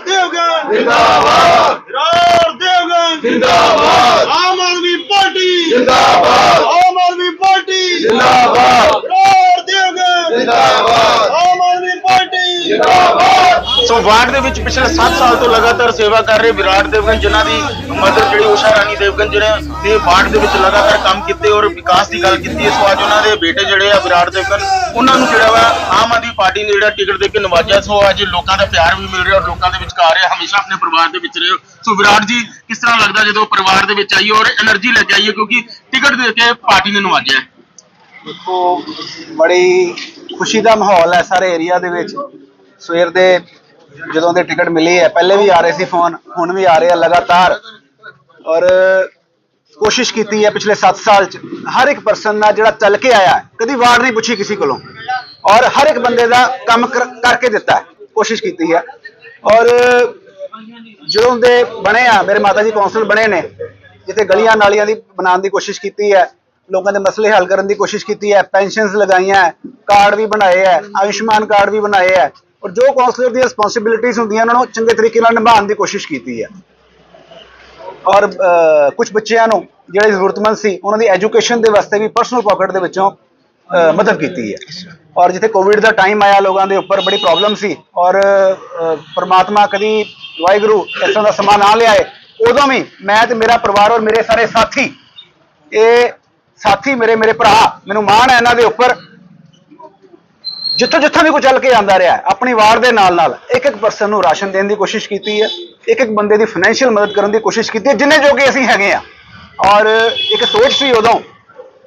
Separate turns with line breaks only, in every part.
ਦੇਵਗਨ
ਜਿੰਦਾਬਾਦ
ਰਾਰ ਦੇਵਗਨ
ਜਿੰਦਾਬਾਦ
ਆਮ ਆਦਮੀ ਪਾਰਟੀ
ਜਿੰਦਾਬਾਦ
ਆਮ ਆਦਮੀ ਪਾਰਟੀ
ਜਿੰਦਾਬਾਦ
ਰਾਰ ਦੇਵਗਨ
ਜਿੰਦਾਬਾਦ
ਆਮ ਆਦਮੀ ਪਾਰਟੀ
ਜਿੰਦਾਬਾਦ
ਸੋ ਵਾਰਡ ਦੇ ਵਿੱਚ ਪਿਛਲੇ 7 ਸਾਲ ਤੋਂ ਲਗਾਤਾਰ ਸੇਵਾ ਕਰ ਰਹੇ ਵਿਰਾਟ ਦੇਵਗਨ ਜਿਨ੍ਹਾਂ ਦੀ ਮਦਰ ਜਿਹੜੀ ਊਸ਼ਾ ਰਾਣੀ ਦੇਵਗਨ ਜਿਹੜੇ ਦੇ ਵਾਰਡ ਦੇ ਵਿੱਚ ਲਗਾਤਾਰ ਕੰਮ ਕੀਤੇ ਔਰ ਵਿਕਾਸ ਦੀ ਗੱਲ ਕੀਤੀ ਸੋ ਅੱਜ ਉਹਨਾਂ ਦੇ ਬੇਟੇ ਜਿਹੜੇ ਆ ਵਿਰਾਟ ਦੇਵਗਨ, ਉਹਨਾਂ ਨੂੰ ਜਿਹੜਾ ਵਾ ਆਮ ਆਦਮੀ ਪਾਰਟੀ ਨੇ ਜਿਹੜਾ ਟਿਕਟ ਦੇ ਕੇ ਨਵਾਜਿਆ, ਸੋ ਅੱਜ ਲੋਕਾਂ ਦਾ ਪਿਆਰ ਵੀ ਮਿਲ ਰਿਹਾ ਔਰ ਲੋਕਾਂ ਦੇ ਵਿਚਕਾਰ ਹੈ ਹਮੇਸ਼ਾ ਆਪਣੇ ਪਰਿਵਾਰ ਦੇ ਵਿੱਚ ਰਹੇ ਸੋ ਵਿਰਾਟ ਜੀ, ਕਿਸ ਤਰ੍ਹਾਂ ਲੱਗਦਾ ਜਦੋਂ ਪਰਿਵਾਰ ਦੇ ਵਿੱਚ ਆਈ ਔਰ એનર્ਜੀ ਲੈ ਕੇ ਆਈ ਕਿਉਂਕਿ ਟਿਕਟ ਦੇ ਕੇ ਪਾਰਟੀ ਨੇ ਨਵਾਜਿਆ?
ਦੇਖੋ, ਬੜੀ ਖੁਸ਼ੀ ਦਾ ਮਾਹੌਲ ਹੈ ਸਾਰੇ ਏਰੀਆ ਦੇ ਵਿੱਚ। ਸਵੇਰ ਦੇ ਜਦੋਂ ਦੇ ਟਿਕਟ ਮਿਲੀ ਹੈ, ਪਹਿਲੇ ਵੀ ਆ ਰਹੇ ਸੀ ਫੋਨ, ਹੁਣ ਵੀ ਆ ਰਹੇ ਆ ਲਗਾਤਾਰ। ਔਰ ਕੋਸ਼ਿਸ਼ ਕੀਤੀ ਹੈ ਪਿਛਲੇ 7 ਸਾਲ ਚ, ਹਰ ਇੱਕ ਪਰਸਨ ਦਾ ਜਿਹੜਾ ਚੱਲ ਕੇ ਆਇਆ ਕਦੀ ਵਾਰ ਨਹੀਂ ਪੁੱਛੀ ਕਿਸੇ ਕੋਲੋਂ। ਔਰ ਹਰ ਇੱਕ ਬੰਦੇ ਦਾ ਕੰਮ ਕਰ- ਕਰਕੇ ਦਿੱਤਾ ਕੋਸ਼ਿਸ਼ ਕੀਤੀ ਹੈ। ਔਰ ਜਦੋਂ ਦੇ ਬਣੇ ਆ, ਮੇਰੇ ਮਾਤਾ ਜੀ ਕੌਂਸਲ ਬਣੇ ਨੇ, ਜਿੱਥੇ ਗਲੀਆਂ ਨਾਲੀਆਂ ਦੀ ਬਣਾਉਣ ਦੀ ਕੋਸ਼ਿਸ਼ ਕੀਤੀ ਹੈ, ਲੋਕਾਂ ਦੇ ਮਸਲੇ ਹੱਲ ਕਰਨ ਦੀ ਕੋਸ਼ਿਸ਼ ਕੀਤੀ ਹੈ, ਪੈਨਸ਼ਨਸ ਲਗਾਈਆਂ ਕਾਰਡ ਵੀ ਬਣਾਏ ਹੈ, ਆਯੁਸ਼ਮਾਨ ਕਾਰਡ ਵੀ ਬਣਾਏ ਹੈ, ਔਰ ਜੋ ਕੌਂਸਲਰ ਦੀਆਂ ਰਿਸਪੌਂਸਿਬਿਲਿਟੀਆਂ ਹੁੰਦੀਆਂ ਉਹਨਾਂ ਨੂੰ ਚੰਗੇ ਤਰੀਕੇ ਨਾਲ ਨਿਭਾਉਣ ਦੀ ਕੋਸ਼ਿਸ਼ ਕੀਤੀ ਹੈ। ਔਰ ਕੁਝ ਬੱਚਿਆਂ ਨੂੰ ਜਿਹੜੇ ਜ਼ਰੂਰਤਮੰਦ ਸੀ ਉਹਨਾਂ ਦੀ ਐਜੂਕੇਸ਼ਨ ਦੇ ਵਾਸਤੇ ਵੀ ਪਰਸਨਲ ਪਾਕਟ ਦੇ ਵਿੱਚੋਂ ਅਹ, ਮਦਦ ਕੀਤੀ ਹੈ। ਔਰ ਜਿੱਥੇ ਕੋਵਿਡ ਦਾ ਟਾਈਮ ਆਇਆ ਲੋਕਾਂ ਦੇ ਉੱਪਰ ਬੜੀ ਪ੍ਰੋਬਲਮ ਸੀ। ਔਰ ਪਰਮਾਤਮਾ ਕਦੀ ਵਾਹਿਗੁਰੂ ਇਸ ਤਰ੍ਹਾਂ ਦਾ ਸਮਾਂ ਨਾ ਲਿਆਏ ਉਦੋਂ ਵੀ ਮੈਂ ਤੇ ਮੇਰਾ ਪਰਿਵਾਰ ਔਰ ਮੇਰੇ ਸਾਰੇ ਸਾਥੀ ਇਹ ਸਾਥੀ ਮੇਰੇ ਮੇਰੇ ਭਰਾ ਮੈਨੂੰ ਮਾਣ ਹੈ ਇਹਨਾਂ ਦੇ ਉੱਪਰ। ਜਿੱਥੋਂ ਜਿੱਥੋਂ ਵੀ ਕੋਈ ਚੱਲ ਕੇ ਆਂਦਾ ਰਿਹਾ ਆਪਣੀ ਵਾਰ ਦੇ ਨਾਲ ਨਾਲ ਇੱਕ ਇੱਕ ਪਰਸਨ ਨੂੰ ਰਾਸ਼ਨ ਦੇਣ ਦੀ ਕੋਸ਼ਿਸ਼ ਕੀਤੀ ਹੈ। ਇੱਕ ਇੱਕ ਬੰਦੇ ਦੀ ਫਾਈਨੈਂਸ਼ੀਅਲ ਮਦਦ ਕਰਨ ਦੀ ਕੋਸ਼ਿਸ਼ ਕੀਤੀ ਹੈ, ਜਿੰਨੇ ਜੋ ਕਿ ਅਸੀਂ ਹੈਗੇ ਆ। ਔਰ ਇੱਕ ਸੋਚ ਸੀ ਉਦੋਂ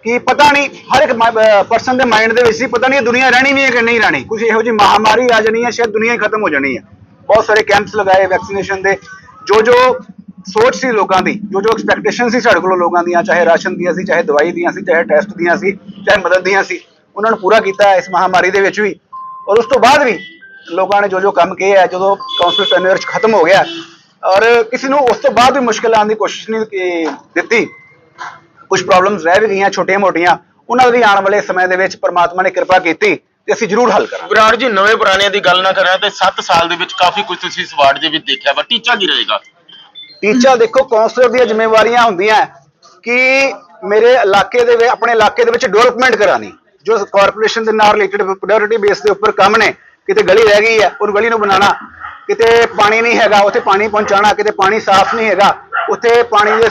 ਕਿ ਪਤਾ ਨਹੀਂ, ਹਰ ਇੱਕ ਪਰਸਨ ਦੇ ਮਾਈਂਡ ਦੇ ਵਿੱਚ ਸੀ, ਪਤਾ ਨਹੀਂ ਇਹ ਦੁਨੀਆ ਰਹਿਣੀ ਵੀ ਹੈ ਕਿ ਨਹੀਂ ਰਹਿਣੀ। ਕੁਝ ਇਹੋ ਜਿਹੀ ਮਹਾਮਾਰੀ ਆ ਜਾਣੀ ਹੈ, ਸ਼ਾਇਦ ਦੁਨੀਆ ਹੀ ਖਤਮ ਹੋ ਜਾਣੀ ਹੈ। ਬਹੁਤ ਸਾਰੇ ਕੈਂਪਸ ਲਗਾਏ ਵੈਕਸੀਨੇਸ਼ਨ ਦੇ। ਜੋ ਜੋ ਸੋਚ ਸੀ ਲੋਕਾਂ ਦੀ ਜੋ ਜੋ ਐਕਸਪੈਕਟੇਸ਼ਨ ਸੀ ਸਾਡੇ ਕੋਲੋਂ ਲੋਕਾਂ ਦੀਆਂ, ਚਾਹੇ ਰਾਸ਼ਨ ਦੀਆਂ ਸੀ, ਚਾਹੇ ਦਵਾਈ ਦੀਆਂ ਸੀ, ਚਾਹੇ ਟੈਸਟ ਦੀਆਂ ਸੀ, ਚਾਹੇ ਮਦਦ ਦੀਆਂ ਸੀ, ਉਹਨਾਂ ਨੂੰ ਪੂਰਾ ਕੀਤਾ ਇਸ ਮਹਾਮਾਰੀ ਦੇ ਵਿੱਚ ਵੀ। ਔਰ ਉਸ ਤੋਂ ਬਾਅਦ ਵੀ ਲੋਕਾਂ ਨੇ ਜੋ ਜੋ ਕੰਮ ਹੈ ਜਦੋਂ ਕਾਉਂਸਲ ਟੈਨਰ ਖਤਮ ਹੋ ਗਿਆ ਔਰ ਕਿਸੇ ਨੂੰ ਉਸ ਤੋਂ ਬਾਅਦ ਵੀ ਮੁਸ਼ਕਲ ਆਉਣ ਦੀ ਕੋਸ਼ਿਸ਼ ਨਹੀਂ ਦਿੱਤੀ ਕੁਝ ਪ੍ਰੋਬਲਮਸ ਰਹਿ ਵੀ ਗਈਆਂ ਛੋਟੀਆਂ-ਮੋਟੀਆਂ ਉਹਨਾਂ ਦੀ ਆਉਣ ਵਾਲੇ ਸਮੇਂ ਦੇ ਵਿੱਚ ਪ੍ਰਮਾਤਮਾ ਨੇ ਕਿਰਪਾ ਕੀਤੀ ਤੇ ਅਸੀਂ ਜ਼ਰੂਰ ਹੱਲ ਕਰਾਂਗੇ।
ਵਿਰਾਟ ਜੀ ਨਵੇਂ ਪੁਰਾਣਿਆਂ ਦੀ ਗੱਲ ਨਾ ਕਰਾਂ ਤੇ 7 ਸਾਲ ਦੇ ਵਿੱਚ ਕਾਫੀ ਕੁਝ ਤੁਸੀਂ ਇਸ ਵਾਰਡ ਦੇ ਵਿੱਚ ਦੇਖਿਆ ਵਾ ਟੀਚਾ ਕੀ ਰਹੇਗਾ?
ਟੀਚਾ ਦੇਖੋ ਕਾਉਂਸਲਰ ਦੀਆਂ ਜ਼ਿੰਮੇਵਾਰੀਆਂ ਹੁੰਦੀਆਂ ਕਿ ਮੇਰੇ ਇਲਾਕੇ ਦੇ ਆਪਣੇ ਇਲਾਕੇ ਦੇ ਵਿੱਚ ਡਿਵੈਲਪਮੈਂਟ ਕਰਾਣੀ ਜੋ ਕਾਰਪੋਰੇਸ਼ਨ ਦੇ ਨਾਲ ਰਿਲੇਟਡ ਪ੍ਰਾਇੋਰਟੀ ਬੇਸ ਦੇ ਉੱਪਰ ਕੰਮ ਨੇ ਕਿਤੇ ਗਲੀ ਰਹਿ ਗਈ ਹੈ ਉਹ ਗਲੀ ਨੂੰ ਬਣਾਉਣਾ। ਕਿਤੇ ਪਾਣੀ ਨਹੀਂ ਹੈਗਾ, ਉੱਥੇ ਪਾਣੀ ਪਹੁੰਚਾਉਣਾ, ਕਿਤੇ ਪਾਣੀ ਸਾਫ਼ ਨਹੀਂ ਹੈਗਾ। ਉੱਥੇ ਪਾਣੀ ਦੇ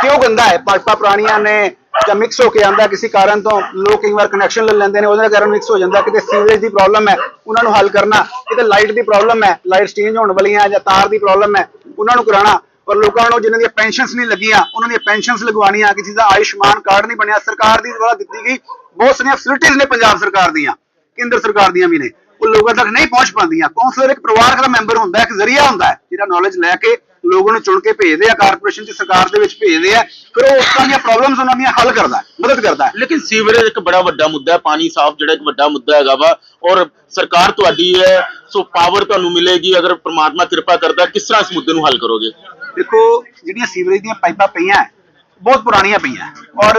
ਕਿਉਂ ਗੰਦਾ ਹੈ? ਪਾਈਪਾਂ ਪੁਰਾਣੀਆਂ ਨੇ ਜਾਂ ਮਿਕਸ ਹੋ ਕੇ ਆਂਦਾ ਕਿਸੇ ਕਾਰਨ ਤੋਂ, ਲੋਕ ਕਈ ਵਾਰ ਕਨੈਕਸ਼ਨ ਲੈ ਲੈਂਦੇ ਨੇ, ਉਹਦੇ ਕਾਰਨ ਮਿਕਸ ਹੋ ਜਾਂਦਾ। ਕਿਤੇ ਸੀਵਰੇਜ ਦੀ ਪ੍ਰੋਬਲਮ ਹੈ, ਉਹਨਾਂ ਨੂੰ ਹੱਲ ਕਰਨਾ। ਕਿਤੇ ਲਾਈਟ ਦੀ ਪ੍ਰੋਬਲਮ ਹੈ ਲਾਈਟ ਚੇਂਜ ਹੋਣ ਵਾਲੀਆਂ ਜਾਂ ਤਾਰ ਦੀ ਪ੍ਰੋਬਲਮ ਹੈ, ਉਹਨਾਂ ਨੂੰ ਕਰਾਉਣਾ। ਔਰ ਲੋਕਾਂ ਨੂੰ ਜਿਨ੍ਹਾਂ ਦੀਆਂ ਪੈਨਸ਼ਨਸ ਨਹੀਂ ਲੱਗੀਆਂ, ਉਹਨਾਂ ਦੀਆਂ ਪੈਨਸ਼ਨਸ ਲਗਵਾਉਣੀਆਂ, ਕਿਸੇ ਦਾ ਆਯੁਸ਼ਮਾਨ ਕਾਰਡ ਨਹੀਂ ਬਣਿਆ, ਸਰਕਾਰ ਦੀ ਦੁਆਰਾ ਦਿੱਤੀ ਗਈ ਬਹੁਤ ਸਾਰੀਆਂ ਫੈਸਿਲਿਟੀਆਂ ਨੇ ਪੰਜਾਬ ਸਰਕਾਰ ਦੀਆਂ, ਕੇਂਦਰ ਸਰਕਾਰ ਦੀਆਂ ਵੀ ਨੇ। ਉਹ ਲੋਕਾਂ ਤੱਕ ਨਹੀਂ ਪਹੁੰਚ ਪਾਉਂਦੀਆਂ ਕਾਉਂਸਲਰ ਇੱਕ ਪਰਿਵਾਰ ਦਾ ਮੈਂਬਰ ਹੁੰਦਾ ਇੱਕ ਜ਼ਰੀਆ ਹੁੰਦਾ ਹੈ ਜਿਹੜਾ ਨੌਲੇਜ ਲੈ ਕੇ ਲੋਕਾਂ ਨੂੰ ਚੁਣ ਕੇ ਭੇਜਦੇ ਆ ਕਾਰਪੋਰੇਸ਼ਨ ਦੀ ਸਰਕਾਰ ਦੇ ਵਿੱਚ ਭੇਜਦੇ ਆ ਫਿਰ ਉਹ ਉਸ ਤਰ੍ਹਾਂ ਦੀਆਂ ਪ੍ਰੋਬਲਮਸ ਉਹਨਾਂ ਦੀਆਂ ਹੱਲ ਕਰਦਾ ਮਦਦ ਕਰਦਾ
ਲੇਕਿਨ ਸੀਵਰੇਜ ਇੱਕ ਬੜਾ ਵੱਡਾ ਮੁੱਦਾ ਹੈ ਪਾਣੀ ਸਾਫ਼ ਜਿਹੜਾ ਇੱਕ ਵੱਡਾ ਮੁੱਦਾ ਹੈਗਾ ਵਾ ਔਰ ਸਰਕਾਰ ਤੁਹਾਡੀ ਹੈ ਸੋ ਪਾਵਰ ਤੁਹਾਨੂੰ ਮਿਲੇਗੀ ਅਗਰ ਪ੍ਰਮਾਤਮਾ ਕਿਰਪਾ ਕਰਦਾ ਕਿਸ ਤਰ੍ਹਾਂ ਇਸ ਮੁੱਦੇ ਨੂੰ ਹੱਲ ਕਰੋਗੇ
ਦੇਖੋ ਜਿਹੜੀਆਂ ਸੀਵਰੇਜ ਦੀਆਂ ਪਾਈਪਾਂ ਪਈਆਂ ਬਹੁਤ ਪੁਰਾਣੀਆਂ ਪਈਆਂ। ਔਰ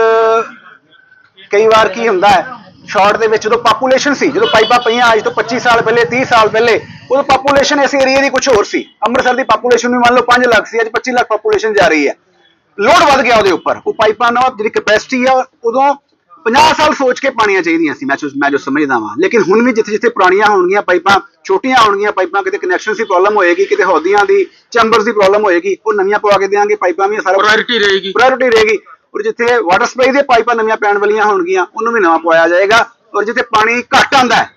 ਕਈ ਵਾਰ ਕੀ ਹੁੰਦਾ ਹੈ ਸ਼ਾਰਟ ਦੇ ਵਿੱਚ ਜਦੋਂ ਪਾਪੂਲੇਸ਼ਨ ਸੀ ਜਦੋਂ ਪਾਈਪਾਂ ਪਈਆਂ ਅੱਜ ਤੋਂ 25 ਸਾਲ ਪਹਿਲੇ 30 ਸਾਲ ਪਹਿਲੇ ਉਦੋਂ ਪਾਪੂਲੇਸ਼ਨ ਇਸ ਏਰੀਆ ਦੀ ਕੁਝ ਹੋਰ ਸੀ। ਅੰਮ੍ਰਿਤਸਰ ਦੀ ਪਾਪੂਲੇਸ਼ਨ ਵੀ ਮੰਨ ਲਓ 5 ਲੱਖ ਸੀ ਅੱਜ 25 ਲੱਖ ਪਾਪੂਲੇਸ਼ਨ ਜਾ ਰਹੀ ਹੈ। ਲੋਡ ਵੱਧ ਗਿਆ ਉਹਦੇ ਉੱਪਰ। ਉਹ ਪਾਈਪਾਂ ਨਾਲ ਜਿਹੜੀ ਕੈਪੈਸਿਟੀ ਆ ਉਦੋਂ 50 ਸਾਲ ਸੋਚ ਕੇ ਪਾਣੀਆਂ ਚਾਹੀਦੀਆਂ ਸੀ ਮੈਂ ਮੈਂ ਜੋ ਸਮਝਦਾ ਵਾਂ। ਲੇਕਿਨ ਹੁਣ ਵੀ ਜਿੱਥੇ ਜਿੱਥੇ ਪੁਰਾਣੀਆਂ ਹੋਣਗੀਆਂ ਪਾਈਪਾਂ ਛੋਟੀਆਂ ਹੋਣਗੀਆਂ ਪਾਈਪਾਂ ਕਿਤੇ ਕਨੈਕਸ਼ਨ ਦੀ ਪ੍ਰੋਬਲਮ ਹੋਏਗੀ ਕਿਤੇ ਹੌਦੀਆਂ ਦੀ ਚੈਂਬਰਸ ਦੀ ਪ੍ਰੋਬਲਮ ਹੋਏਗੀ ਉਹ ਨਵੀਆਂ ਪਵਾ ਕੇ ਦੇਾਂਗੇ ਪਾਈਪਾਂ ਵੀ ਸਾਰਾ
ਪ੍ਰਾਇੋਰਟੀ ਰਹੇਗੀ।
ਪ੍ਰਾਇੋਰਟੀ ਰਹੇਗੀ। ਔਰ ਜਿੱਥੇ ਵਾਟਰ ਸਪਲਾਈ ਦੀਆਂ ਪਾਈਪਾਂ ਨਵੀਆਂ ਪੈਣ ਵਾਲੀਆਂ ਹੋਣਗੀਆਂ ਉਹਨੂੰ ਵੀ ਨਵਾਂ ਪਵਾਇਆ ਜਾਏਗਾ ਔਰ ਜਿੱਥੇ ਪਾਣੀ ਘੱਟ ਆਂਦਾ ਹੈ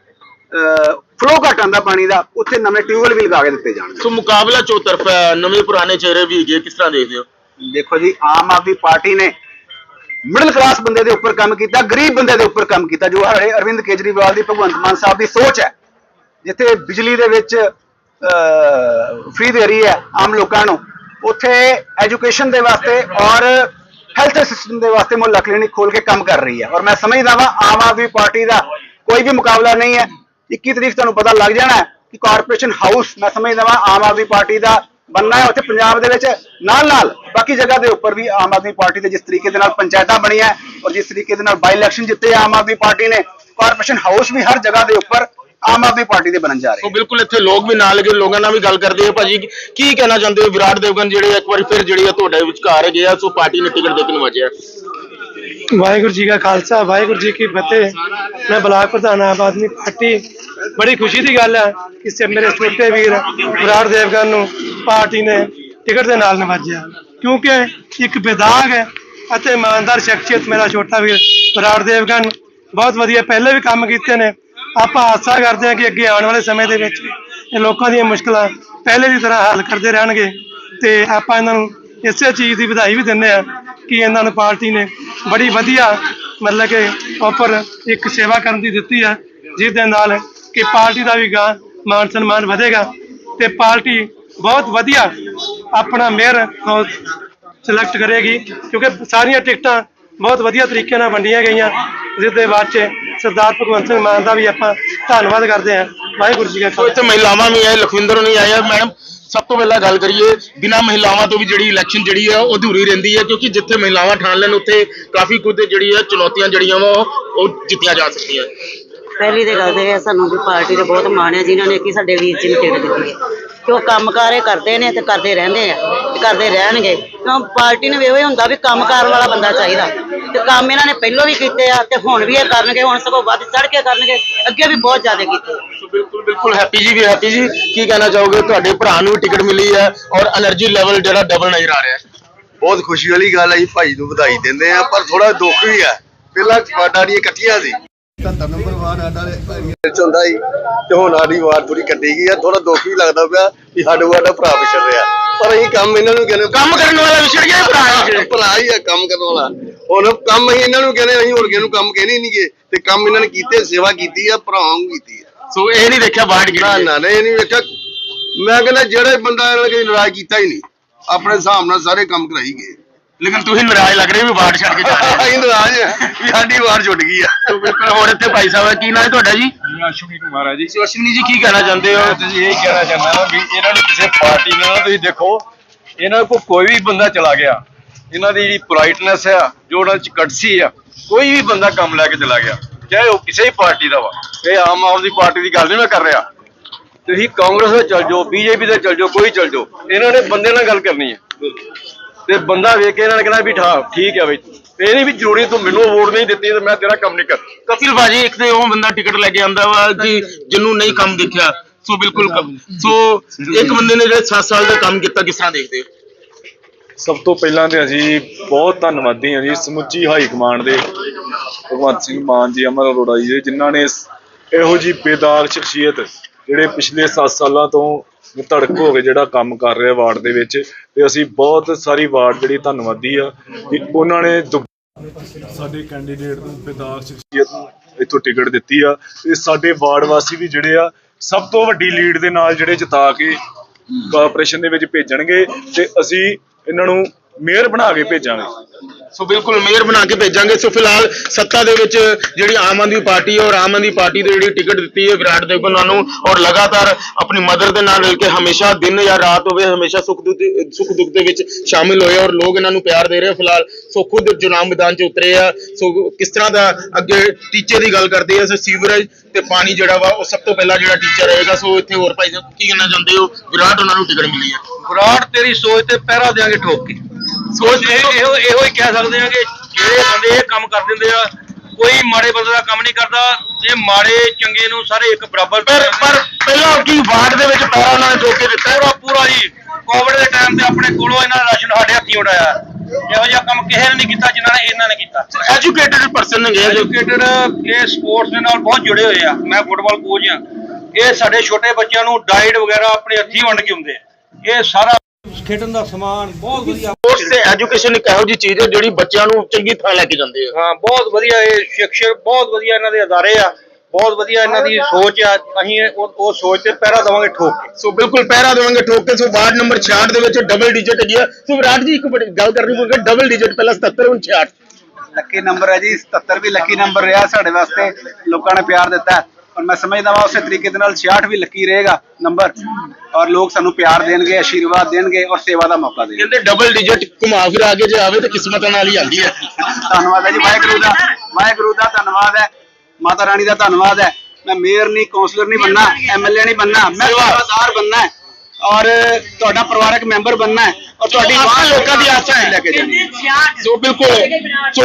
ਫਲੋ ਘੱਟ ਆਂਦਾ ਪਾਣੀ ਦਾ ਉੱਥੇ ਨਵੇਂ ਟਿਊਬਵੈਲ ਵੀ ਲਗਾ ਕੇ ਦਿੱਤੇ ਜਾਣਗੇ।
ਸੋ ਮੁਕਾਬਲਾ ਚੌਤਰਫਾ ਹੈ ਨਵੇਂ ਪੁਰਾਣੇ ਚਿਹਰੇ ਵੀ ਹੈਗੇ ਕਿਸ ਤਰ੍ਹਾਂ ਦੇਖਦੇ ਹੋ?
ਦੇਖੋ ਜੀ ਆਮ ਆਦਮੀ ਪਾਰਟੀ ਨੇ ਮਿਡਲ ਕਲਾਸ ਬੰਦੇ ਦੇ ਉੱਪਰ ਕੰਮ ਕੀਤਾ ਗਰੀਬ ਬੰਦੇ ਦੇ ਉੱਪਰ ਕੰਮ ਕੀਤਾ ਜੋ ਹਰੇ ਅਰਵਿੰਦ ਕੇਜਰੀਵਾਲ ਦੀ ਭਗਵੰਤ ਮਾਨ ਸਾਹਿਬ ਦੀ ਸੋਚ ਹੈ। ਜਿੱਥੇ ਬਿਜਲੀ ਦੇ ਵਿੱਚ ਫ੍ਰੀ ਦੇ ਰਹੀ ਹੈ ਆਮ ਲੋਕਾਂ ਨੂੰ ਉੱਥੇ ਐਜੂਕੇਸ਼ਨ ਦੇ ਵਾਸਤੇ ਔਰ ਹੈਲਥ ਸਿਸਟਮ ਦੇ ਵਾਸਤੇ ਮੁਹੱਲਾ ਕਲੀਨਿਕ ਖੋਲ ਕੇ ਕੰਮ ਕਰ ਰਹੀ ਹੈ ਔਰ ਮੈਂ ਸਮਝਦਾ ਵਾਂ, ਆਮ ਆਦਮੀ ਪਾਰਟੀ ਦਾ ਕੋਈ ਵੀ ਮੁਕਾਬਲਾ ਨਹੀਂ ਹੈ। 21 ਤਰੀਕ ਤੁਹਾਨੂੰ ਪਤਾ ਲੱਗ ਜਾਣਾ ਕਿ ਕਾਰਪੋਰੇਸ਼ਨ ਹਾਊਸ ਮੈਂ ਸਮਝਦਾ ਵਾਂ, ਆਮ ਆਦਮੀ ਪਾਰਟੀ ਦਾ ਬੰਨਾ ਹੈ ਉੱਥੇ ਪੰਜਾਬ ਦੇ ਵਿੱਚ ਨਾਲ ਨਾਲ ਬਾਕੀ ਜਗ੍ਹਾ ਦੇ ਉੱਪਰ ਵੀ ਆਮ ਆਦਮੀ ਪਾਰਟੀ ਦੇ ਜਿਸ ਤਰੀਕੇ ਦੇ ਨਾਲ ਪੰਚਾਇਤਾਂ ਬਣੀਆਂ ਔਰ ਜਿਸ ਤਰੀਕੇ ਦੇ ਨਾਲ ਬਾਈ ਇਲੈਕਸ਼ਨ ਜਿੱਤੇ ਆਮ ਆਦਮੀ ਪਾਰਟੀ ਨੇ ਕਾਰਪੋਰੇਸ਼ਨ ਹਾਊਸ ਵੀ ਹਰ ਜਗ੍ਹਾ ਦੇ ਉੱਪਰ ਆਮ ਆਦਮੀ ਪਾਰਟੀ ਦੇ ਬਣਨ ਜਾ ਰਹੇ
ਸੋ ਬਿਲਕੁਲ ਇੱਥੇ ਲੋਕ ਵੀ ਨਾਲ ਲੱਗੇ ਲੋਕਾਂ ਨਾਲ ਵੀ ਗੱਲ ਕਰਦੇ ਆ। ਭਾਜੀ ਕੀ ਕਹਿਣਾ ਚਾਹੁੰਦੇ ਹੋ? ਵਿਰਾਟ ਦੇਵਗਨ ਜਿਹੜੇ ਇੱਕ ਵਾਰੀ ਫਿਰ ਜਿਹੜੀ ਆ ਤੁਹਾਡੇ ਵਿਚਕਾਰ ਹੈਗੇ ਆ ਸੋ ਪਾਰਟੀ ਨੇ ਟਿਕਟ ਦੇ ਕੇ ਨਵਾਜਿਆ।
ਵਾਹਿਗੁਰੂ ਜੀ ਕਾ ਖਾਲਸਾ ਵਾਹਿਗੁਰੂ ਜੀ ਕੀ ਫਤਿਹ। ਮੈਂ ਬਲਾਕ ਪ੍ਰਧਾਨ ਆਮ ਆਦਮੀ ਪਾਰਟੀ। ਬੜੀ ਖੁਸ਼ੀ ਦੀ ਗੱਲ ਹੈ ਕਿ ਸੇ ਮੇਰੇ ਛੋਟੇ ਵੀਰ ਵਿਰਾਟ ਦੇਵਗਨ ਨੂੰ ਪਾਰਟੀ ਨੇ ਟਿਕਟ ਦੇ ਨਾਲ ਨਵਾਜਿਆ। ਕਿਉਂਕਿ ਇੱਕ ਵਿਦਾਗ ਹੈ ਅਤੇ ਇਮਾਨਦਾਰ ਸ਼ਖਸੀਅਤ ਮੇਰਾ ਛੋਟਾ ਵੀਰ ਵਿਰਾਟ ਦੇਵਗਨ। ਬਹੁਤ ਵਧੀਆ ਪਹਿਲੇ ਵੀ ਕੰਮ ਕੀਤੇ ਨੇ। ਆਪਾਂ ਆਸਾ ਕਰਦੇ ਹਾਂ ਕਿ ਅੱਗੇ ਆਉਣ ਵਾਲੇ ਸਮੇਂ ਦੇ ਵਿੱਚ ਇਹ ਲੋਕਾਂ ਦੀਆਂ ਮੁਸ਼ਕਲਾਂ ਪਹਿਲੇ ਦੀ ਤਰ੍ਹਾਂ ਹੱਲ ਕਰਦੇ ਰਹਿਣਗੇ ਤੇ ਆਪਾਂ ਇਹਨਾਂ ਨੂੰ ਇਸੇ ਚੀਜ਼ ਦੀ ਵਧਾਈ ਵੀ ਦਿੰਦੇ ਆ ਕਿ ਇਹਨਾਂ ਨੂੰ ਪਾਰਟੀ ਨੇ ਬੜੀ ਵਧੀਆ ਮਤਲਬ ਕਿ ਉੱਪਰ ਇੱਕ ਸੇਵਾ ਕਰਨ ਦੀ ਦਿੱਤੀ ਆ ਜਿਸ ਦੇ ਨਾਲ ਕਿ ਪਾਰਟੀ ਦਾ ਵੀ ਗਾ ਮਾਨ ਸਨਮਾਨ ਵਧੇਗਾ ਤੇ ਪਾਰਟੀ ਬਹੁਤ ਵਧੀਆ ਆਪਣਾ ਮੇਅਰ ਸਿਲੈਕਟ ਕਰੇਗੀ ਕਿਉਂਕਿ ਸਾਰੀਆਂ ਟਿਕਟਾਂ ਬਹੁਤ ਵਧੀਆ ਤਰੀਕੇ ਨਾਲ ਵੰਡੀਆਂ ਗਈਆਂ ਜਿਸ ਦੇ ਬਾਅਦ ਚ ਸਰਦਾਰ ਭਗਵੰਤ ਸਿੰਘ ਮਾਨ ਦਾ ਵੀ ਆਪਾਂ ਧੰਨਵਾਦ ਕਰਦੇ ਹਾਂ। ਵਾਹਿਗੁਰੂ ਜੀ ਕਾ ਖਾਲਸਾ
ਇੱਥੇ ਮਹਿਲਾਵਾਂ ਵੀ ਆਏ ਲਖਵਿੰਦਰ ਨਹੀਂ ਆਇਆ ਮੈਡਮ ਸਭ ਤੋਂ ਪਹਿਲਾਂ ਗੱਲ ਕਰੀਏ ਬਿਨਾਂ ਮਹਿਲਾਵਾਂ ਤੋਂ ਵੀ ਜਿਹੜੀ ਇਲੈਕਸ਼ਨ ਜਿਹੜੀ ਆ ਉਹ ਅਧੂਰੀ ਰਹਿੰਦੀ ਹੈ ਕਿਉਂਕਿ ਜਿੱਥੇ ਮਹਿਲਾਵਾਂ ਠਾਣ ਲੈਣ ਉੱਥੇ ਕਾਫੀ ਕੁਝ ਜਿਹੜੀ ਆ ਚੁਣੌਤੀਆਂ ਜਿਹੜੀਆਂ ਵਾ ਉਹ- ਉਹ ਜਿੱਤੀਆਂ ਜਾ ਸਕਦੀਆਂ।
ਪਹਿਲੀ ਤੇ ਗੱਲ ਤੇ ਇਹ ਸਾਨੂੰ ਵੀ ਪਾਰਟੀ ਦੇ ਬਹੁਤ ਮਾਣ ਹੈ ਜਿਨ੍ਹਾਂ ਨੇ ਕਿ ਸਾਡੇ ਵੀਰ ਜੀ ਨੂੰ ਟਿਕਟ ਦਿੱਤੀ। ਹੈ ਕਿ ਉਹ ਕੰਮਕਾਰ ਇਹ ਕਰਦੇ ਨੇ ਤੇ ਕਰਦੇ ਰਹਿੰਦੇ ਆ ਤੇ ਕਰਦੇ ਰਹਿਣਗੇ। ਕਿਉਂ ਪਾਰਟੀ ਨੂੰ ਵੀ ਇਹੋ ਹੀ ਹੁੰਦਾ ਵੀ ਕੰਮ ਕਰਨ ਵਾਲਾ ਬੰਦਾ ਚਾਹੀਦਾ। ਤੇ ਕੰਮ ਇਹਨਾਂ ਨੇ ਪਹਿਲਾਂ ਵੀ ਕੀਤੇ ਆ ਤੇ ਹੁਣ ਵੀ ਇਹ ਕਰਨਗੇ ਹੁਣ ਸਗੋਂ ਵੱਧ ਚੜ ਕੇ ਕਰਨਗੇ ਅੱਗੇ ਵੀ ਬਹੁਤ ਜ਼ਿਆਦਾ ਕੀਤੇ
ਬਿਲਕੁਲ ਬਿਲਕੁਲ ਹੈਪੀ ਜੀ ਵੀ ਹੈਪੀ ਜੀ। ਕੀ ਕਹਿਣਾ ਚਾਹੋਗੇ? ਤੁਹਾਡੇ ਭਰਾ ਨੂੰ ਵੀ ਟਿਕਟ ਮਿਲੀ ਹੈ ਔਰ એનર્ਜੀ ਲੈਵਲ ਜਿਹੜਾ ਡਬਲ ਨਜ਼ਰ ਆ ਰਿਹਾ ਹੈ।
ਬਹੁਤ ਖੁਸ਼ੀ ਵਾਲੀ ਗੱਲ ਹੈ ਜੀ ਭਾਈ ਨੂੰ ਵਧਾਈ ਦਿੰਦੇ ਆ ਪਰ ਥੋੜਾ ਦੁੱਖ ਵੀ ਹੈ। ਪਹਿਲਾਂ ਵਾਡਾੜੀਆਂ ਇਕੱਠੀਆਂ ਸੀ। ਤਾਂ ਨੰਬਰ ਵਾਰ ਸਾਡਾ ਵਿੱਚ ਹੁੰਦਾ ਸੀ ਤੇ ਹੁਣ ਸਾਡੀ ਵਾਰ ਥੋੜੀ ਕੱਟੀ ਗਈ ਆ ਥੋੜਾ ਦੁੱਖ ਵੀ ਲੱਗਦਾ ਪਿਆ ਵੀ ਸਾਡੇ ਵਾਰ ਦਾ ਭਰਾ ਵਿਛੜ ਰਿਹਾ। ਪਰ ਅਸੀਂ ਕੰਮ ਇਹਨਾਂ ਨੂੰ ਕਹਿੰਦੇ
ਕੰਮ ਕਰਨ ਵਾਲਾ ਵਿਛੜ ਗਿਆ ਇਹ ਭਰਾ ਹੈ।
ਭਰਾ ਹੀ ਆ ਕੰਮ ਕਰਨ ਵਾਲਾ। ਹੁਣ ਕੰਮ ਅਸੀਂ ਇਹਨਾਂ ਨੂੰ ਕਹਿੰਦੇ ਅਸੀਂ ਹੋਰ ਕਿਸੇ ਨੂੰ ਕੰਮ ਕਹਿੰਦੇ ਹੀ ਨਹੀਂਗੇ ਤੇ ਕੰਮ ਇਹਨਾਂ ਨੇ ਕੀਤੇ ਸੇਵਾ ਕੀਤੀ ਆ ਭਰਾਵਾਂ ਨੂੰ ਕੀਤੀ ਆ।
ਸੋ ਇਹ ਨਹੀਂ ਦੇਖਿਆ ਬਾਹਰ
ਨਾ
ਕਿਹੜੀ
ਨਾ ਨਹੀਂ ਨਹੀਂ ਵੇਖਿਆ। ਮੈਂ ਕਹਿੰਦਾ ਜਿਹੜੇ ਬੰਦਾ ਇਹਨਾਂ ਨੇ ਕਦੀ ਨਾਰਾਜ਼ ਕੀਤਾ ਹੀ ਨਹੀਂ ਆਪਣੇ ਹਿਸਾਬ ਨਾਲ ਸਾਰੇ ਕੰਮ ਕਰਾਈ ਗਏ।
ਲੇਕਿਨ ਤੁਸੀਂ ਨਾਰਾਜ਼ ਲੱਗ ਰਹੇ ਵੀ ਬਾਹਰ ਛੱਡ ਕੇ ਜਾ ਰਹੇ ਹੋ।
ਅਸੀਂ ਨਾਰਾਜ਼ ਆ। ਵੀ ਸਾਡੀ ਵਾਰ ਛੁੱਟ ਗਈ ਆ।
ਬਿਲਕੁਲ। ਹੋਰ ਇੱਥੇ ਭਾਈ ਸਾਹਿਬ ਹੈ ਕੀ ਨਾਮ ਹੈ ਤੁਹਾਡਾ ਜੀ?
ਅਸ਼ਵਨੀ ਕੁਮਾਰ ਹੈ ਜੀ।
ਅਸ਼ਵਨੀ ਜੀ ਕੀ ਕਹਿਣਾ ਚਾਹੁੰਦੇ ਹੋ?
ਤੁਸੀਂ ਇਹ ਕਹਿਣਾ ਚਾਹੁੰਦਾ ਹਾਂ ਵੀ ਇਹਨਾਂ ਨੂੰ ਕਿਸੇ ਪਾਰਟੀ ਨਾਲ ਨਾ ਤੁਸੀਂ ਦੇਖੋ ਇਹਨਾਂ ਕੋਲ ਕੋਈ ਵੀ ਬੰਦਾ ਚਲਾ ਗਿਆ ਇਹਨਾਂ ਦੀ ਜਿਹੜੀ ਪੋਲਾਈਟਨੈਸ ਆ ਜੋ ਉਹਨਾਂ ਚ ਕਟਸੀ ਆ ਕੋਈ ਵੀ ਬੰਦਾ ਕੰਮ ਲੈ ਕੇ ਚਲਾ ਗਿਆ ਚਾਹੇ ਉਹ ਕਿਸੇ ਵੀ ਪਾਰਟੀ ਦਾ ਵਾ ਇਹ ਆਮ ਆਦਮੀ ਪਾਰਟੀ ਦੀ ਗੱਲ ਨਹੀਂ ਮੈਂ ਕਰ ਰਿਹਾ। ਤੁਸੀਂ ਕਾਂਗਰਸ ਦੇ ਚਲ ਜਾਓ ਬੀਜੇਪੀ ਦੇ ਚਲ ਜਾਓ ਕੋਈ ਚਲ ਜਾਓ ਇਹਨਾਂ ਨੇ ਬੰਦੇ ਨਾਲ ਗੱਲ ਕਰਨੀ ਹੈ। ਤੇ ਬੰਦਾ ਵੇਖ ਕੇ ਇਹਨਾਂ ਨੇ ਕਹਿਣਾ ਵੀ ਠਾ ਠੀਕ ਹੈ ਬਈ। ਇਹ ਨਹੀਂ ਵੀ ਜ਼ਰੂਰੀ ਤੂੰ ਮੈਨੂੰ ਵੋਟ ਨਹੀਂ ਦਿੱਤੀ ਤੇ ਮੈਂ ਤੇਰਾ ਕੰਮ ਨਹੀਂ ਕਰ।
ਕਪਿਲ ਬਾਜੀ ਇੱਕ ਤੇ ਉਹ ਬੰਦਾ ਟਿਕਟ ਲੈ ਕੇ ਆਂਦਾ ਵਾ ਕਿ ਜਿਹਨੂੰ ਨਹੀਂ ਕੰਮ ਦੇਖਿਆ। ਸੋ ਬਿਲਕੁਲ ਸੋ ਇੱਕ ਬੰਦੇ ਨੇ ਜਿਹੜੇ 7 ਸਾਲ ਦਾ ਕੰਮ ਕੀਤਾ ਕਿਸ ਤਰ੍ਹਾਂ ਦੇਖਦੇ ਹੋ?
ਸਭ ਤੋਂ ਪਹਿਲਾਂ ਤੇ ਅਸੀਂ ਬਹੁਤ ਧੰਨਵਾਦੀ ਹਾਂ ਜੀ ਸਮੁੱਚੀ ਹਾਈ ਕਮਾਂਡ ਦੇ ਭਗਵੰਤ ਸਿੰਘ ਮਾਨ ਜੀ ਅਮਰ ਅਰੋੜਾ ਜੀ ਦੇ, ਜਿਨ੍ਹਾਂ ਨੇ ਇਹੋ ਜੀ ਬੇਦਾਗ ਸ਼ਖਸੀਅਤ ਜਿਹੜੇ ਪਿਛਲੇ 7 ਸਾਲਾਂ ਤੋਂ ਧੜਕ ਹੋ ਕੇ ਜਿਹੜਾ ਕੰਮ ਕਰ ਰਿਹਾ ਵਾਰਡ ਦੇ ਵਿੱਚ ਤੇ ਅਸੀਂ ਬਹੁਤ ਸਾਰੀ ਵਾਰਡ ਜਿਹੜੀ ਧੰਨਵਾਦੀ ਆ ਕਿ ਉਹਨਾਂ ਨੇ ਸਾਡੇ ਕੈਂਡੀਡੇਟ ਨੂੰ ਬੇਦਾਗ ਸ਼ਖਸੀਅਤ ਨੂੰ ਇੱਥੋਂ ਟਿਕਟ ਦਿੱਤੀ ਆ। ਤੇ ਸਾਡੇ ਵਾਰਡ ਵਾਸੀ ਵੀ ਜਿਹੜੇ ਆ ਸਭ ਤੋਂ ਵੱਡੀ ਲੀਡ ਦੇ ਨਾਲ ਜਿਹੜੇ ਜਿਤਾ ਕੇ ਕਾਰਪੋਰੇਸ਼ਨ ਦੇ ਵਿੱਚ ਭੇਜਣਗੇ ਤੇ ਅਸੀਂ ਇਹਨਾਂ ਨੂੰ ਮੇਅਰ ਬਣਾ ਕੇ ਭੇਜਾਂਗੇ।
ਸੋ ਬਿਲਕੁਲ ਮੇਅਰ ਬਣਾ ਕੇ ਭੇਜਾਂਗੇ। ਸੋ ਫਿਲਹਾਲ ਸੱਤਾ ਦੇ ਵਿੱਚ ਜਿਹੜੀ ਆਮ ਆਦਮੀ ਪਾਰਟੀ ਹੈ ਔਰ ਆਮ ਆਦਮੀ ਪਾਰਟੀ ਦੇ ਜਿਹੜੀ ਟਿਕਟ ਦਿੱਤੀ ਹੈ ਵਿਰਾਟ ਦੇਵਗਨ ਨੂੰ ਔਰ ਲਗਾਤਾਰ ਆਪਣੀ ਮਦਰ ਦੇ ਨਾਲ ਮਿਲ ਕੇ ਹਮੇਸ਼ਾ ਦਿਨ ਜਾਂ ਰਾਤ ਹੋਵੇ ਹਮੇਸ਼ਾ ਸੁੱਖ ਦੁੱਖ ਸੁੱਖ ਦੁੱਖ ਦੇ ਵਿੱਚ ਸ਼ਾਮਿਲ ਹੋਏ ਔਰ ਲੋਕ ਇਹਨਾਂ ਨੂੰ ਪਿਆਰ ਦੇ ਰਹੇ। ਫਿਲਹਾਲ ਸੋ ਖੁਦ ਚੁਣਾਵ ਮੈਦਾਨ 'ਚ ਉਤਰੇ ਆ। ਸੋ ਕਿਸ ਤਰ੍ਹਾਂ ਦਾ ਅੱਗੇ ਟੀਚੇ ਦੀ ਗੱਲ ਕਰਦੇ ਆ ਸੋ ਸੀਵਰੇਜ ਤੇ ਪਾਣੀ ਜਿਹੜਾ ਵਾ, ਉਹ ਸਭ ਤੋਂ ਪਹਿਲਾਂ ਜਿਹੜਾ ਟੀਚਾ ਰਹੇਗਾ। ਸੋ ਇੱਥੇ ਹੋਰ ਭਾਈ ਸਾਹਿਬ, ਕੀ ਕਹਿਣਾ ਚਾਹੁੰਦੇ ਹੋ? ਵਿਰਾਟ, ਉਹਨਾਂ ਨੂੰ ਟਿਕਟ ਮਿਲੀ ਹੈ।
ਵਿਰਾਟ, ਤੇਰੀ ਸੋਚ ਤੇ ਪਹਿਰਾ ਦੇਾਂਗੇ ਠੋਕ ਕੇ। ਸੋਚ ਇਹ ਇਹੋ ਇਹੋ ਹੀ ਕਹਿ ਸਕਦੇ ਆ ਕਿ ਜਿਹੜੇ ਬੰਦੇ ਇਹ ਕੰਮ ਕਰ ਦਿੰਦੇ ਆ ਕੋਈ ਮਾੜੇ ਬੰਦੇ ਦਾ ਕੰਮ ਨਹੀਂ ਕਰਦਾ ਇਹ ਮਾੜੇ ਚੰਗੇ ਨੂੰ ਸਾਰੇ ਇੱਕ ਬਰਾਬਰ
ਪਰ ਪਰ ਪਹਿਲਾਂ ਕੀ ਵਾਰਡ ਦੇ ਵਿੱਚ ਪੈਰਾ ਉਹਨਾਂ ਨੇ ਕੇ ਦਿੱਤਾ?
ਪੂਰਾ ਪੂਰਾ ਜੀ ਕੋਵਿਡ ਦੇ ਟਾਈਮ ਤੇ ਆਪਣੇ ਕੋਲੋਂ ਇਹਨਾਂ ਨੇ ਰਾਸ਼ਨ ਸਾਡੇ ਹੱਥੀਂ ਉਡਾਇਆ। ਇਹੋ ਜਿਹਾ ਕੰਮ ਕਿਸੇ ਨੇ ਨਹੀਂ ਕੀਤਾ ਜਿਨ੍ਹਾਂ ਨੇ ਇਹਨਾਂ ਨੇ ਕੀਤਾ।
ਐਜੂਕੇਟਡ ਪਰਸਨ ਨੇ ਜੋ
ਐਜੂਕੇਟਡ ਇਹ ਸਪੋਰਟਸ ਦੇ ਨਾਲ ਬਹੁਤ ਜੁੜੇ ਹੋਏ ਆ। ਮੈਂ ਫੁੱਟਬਾਲ ਕੋਚ ਆ ਇਹ ਸਾਡੇ ਛੋਟੇ ਬੱਚਿਆਂ ਨੂੰ ਡਾਈਟ ਵਗੈਰਾ ਆਪਣੇ ਹੱਥੀਂ ਵੰਡ ਕੇ ਹੁੰਦੇ ਆ। ਇਹ ਸਾਰਾ ਖੇਡਣ ਦਾ ਸਮਾਨ ਬਹੁਤ ਵਧੀਆ।
ਸਪੋਰਟਸ ਤੇ ਐਜੂਕੇਸ਼ਨ ਇੱਕ ਇਹੋ ਜਿਹੀ ਚੀਜ਼ ਹੈ ਜਿਹੜੀ ਬੱਚਿਆਂ ਨੂੰ ਚੰਗੀ ਥਾਂ ਲੈ ਕੇ ਜਾਂਦੀ ਹੈ।
ਹਾਂ ਬਹੁਤ ਵਧੀਆ ਇਹ ਸਿੱਖਿਆ ਬਹੁਤ ਵਧੀਆ ਇਹਨਾਂ ਦੇ ਅਦਾਰੇ ਆ ਬਹੁਤ ਵਧੀਆ ਇਹਨਾਂ ਦੀ ਸੋਚ ਆ। ਅਸੀਂ ਉਹ ਉਹ ਸੋਚ ਤੇ ਪਹਿਰਾ ਦੇਵਾਂਗੇ ਠੋਕ ਕੇ।
ਸੋ ਬਿਲਕੁਲ ਪਹਿਰਾ ਦੇਵਾਂਗੇ ਠੋਕ ਕੇ। ਸੋ ਵਾਰਡ ਨੰਬਰ 66 ਦੇ ਵਿੱਚ ਡਬਲ ਡਿਜਿਟ ਹੈਗੀ ਆ। ਸੋ ਵਿਰਾਟ ਜੀ ਇੱਕ ਬੜੀ ਗੱਲ ਕਰਨੀ ਪਊਗੀ। ਡਬਲ ਡਿਜਿਟ ਪਹਿਲਾਂ 77 ਹੁਣ 66
ਲੱਕੀ ਨੰਬਰ ਹੈ ਜੀ 77 ਵੀ ਲੱਕੀ ਨੰਬਰ ਰਿਹਾ ਸਾਡੇ ਵਾਸਤੇ। ਲੋਕਾਂ ਨੇ ਪਿਆਰ ਦਿੱਤਾ। ਹੈ। ਔਰ ਮੈਂ ਸਮਝਦਾ ਹਾਂ ਉਸੇ ਤਰੀਕੇ ਦੇ ਨਾਲ 66 ਵੀ ਲੱਕੀ ਰਹੇਗਾ ਨੰਬਰ ਔਰ ਲੋਕ ਸਾਨੂੰ ਪਿਆਰ ਦੇਣਗੇ ਆਸ਼ੀਰਵਾਦ ਦੇਣਗੇ ਔਰ ਸੇਵਾ ਦਾ ਮੌਕਾ ਦੇਣਗੇ।
ਕਹਿੰਦੇ ਡਬਲ ਡਿਜਿਟ ਘੁਮਾ ਫਿਰਾ ਕੇ ਜੇ ਆਵੇ ਤਾਂ ਕਿਸਮਤ ਨਾਲ ਹੀ ਆਂਦੀ ਹੈ।
ਧੰਨਵਾਦ ਹੈ ਜੀ ਵਾਹਿਗੁਰੂ ਦਾ ਵਾਹਿਗੁਰੂ ਦਾ ਧੰਨਵਾਦ ਹੈ ਮਾਤਾ ਰਾਣੀ ਦਾ ਧੰਨਵਾਦ ਹੈ। ਮੈਂ ਮੇਅਰ ਨਹੀਂ ਕਾਉਂਸਲਰ ਨਹੀਂ ਬੰਨਾ ਐਮਐਲਏ ਨਹੀਂ ਬੰਨਾ ਮੈਂ ਸੇਵਾਦਾਰ ਬੰਨਾ ਹੈ। ਔਰ ਤੁਹਾਡਾ ਪਰਿਵਾਰਕ ਮੈਂਬਰ ਬੰਨਾ ਹੈ ਔਰ ਤੁਹਾਡੀ ਆਸਾਂ ਲੋਕਾਂ ਦੀ ਆਸਾਂ ਲੈ ਕੇ ਜਾਣੀ ਹੈ।
ਸੋ ਬਿਲਕੁਲ ਸੋ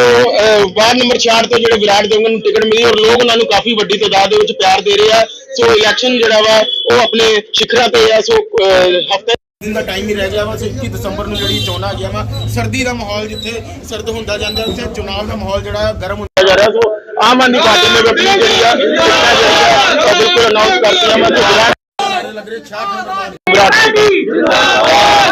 ਵਾਰਡ ਨੰਬਰ 66 ਤੋਂ ਜਿਹੜੇ ਵਿਰਾਟ ਦੇਵਗਨ ਨੂੰ ਟਿਕਟ ਮਿਲੀ ਔਰ ਲੋਕ ਉਹਨਾਂ ਨੂੰ ਕਾਫੀ ਵੱਡੀ ਤਾਦਾਦ ਦੇ ਵਿੱਚ ਪਿਆਰ ਦੇ ਰਹੇ ਆ। ਸੋ ਇਲੈਕਸ਼ਨ ਜਿਹੜਾ ਵਾ ਉਹ ਆਪਣੇ ਸ਼ਿਖਰਾਂ ਤੇ ਆ। ਸੋ ਹਫ਼ਤੇ ਦਿਨ ਦਾ ਟਾਈਮ ਹੀ ਰਹਿ ਗਿਆ ਵਾ ਸੋ 21 ਦਸੰਬਰ ਨੂੰ ਜਿਹੜੀ ਚੋਣਾਂ ਆ ਗਿਆ ਵਾ ਸਰਦੀ ਦਾ ਮਾਹੌਲ ਜਿੱਥੇ ਸਰਦ ਹੁੰਦਾ ਜਾਂਦਾ ਉੱਥੇ ਚੁਣਾਵ ਦਾ ਮਾਹੌਲ ਜਿਹੜਾ ਗਰਮ ਹੁੰਦਾ ਜਾ ਰਿਹਾ। ਸੋ ਆਮ ਆਦਮੀ ਪਾਰਟੀ ਨੇ ਵੀ ਆਪਣੀ ਜਿਹੜੀ ਆ ਬਿਲਕੁਲ ਅਨਾਉਂਸ ਕਰਤੀਆਂ ਵਾ ਤੇ ਵਿਰਾਟ ਲੱਗ ਰਹੇ 66 ਨੰਬਰ ਵਿਰਾਟ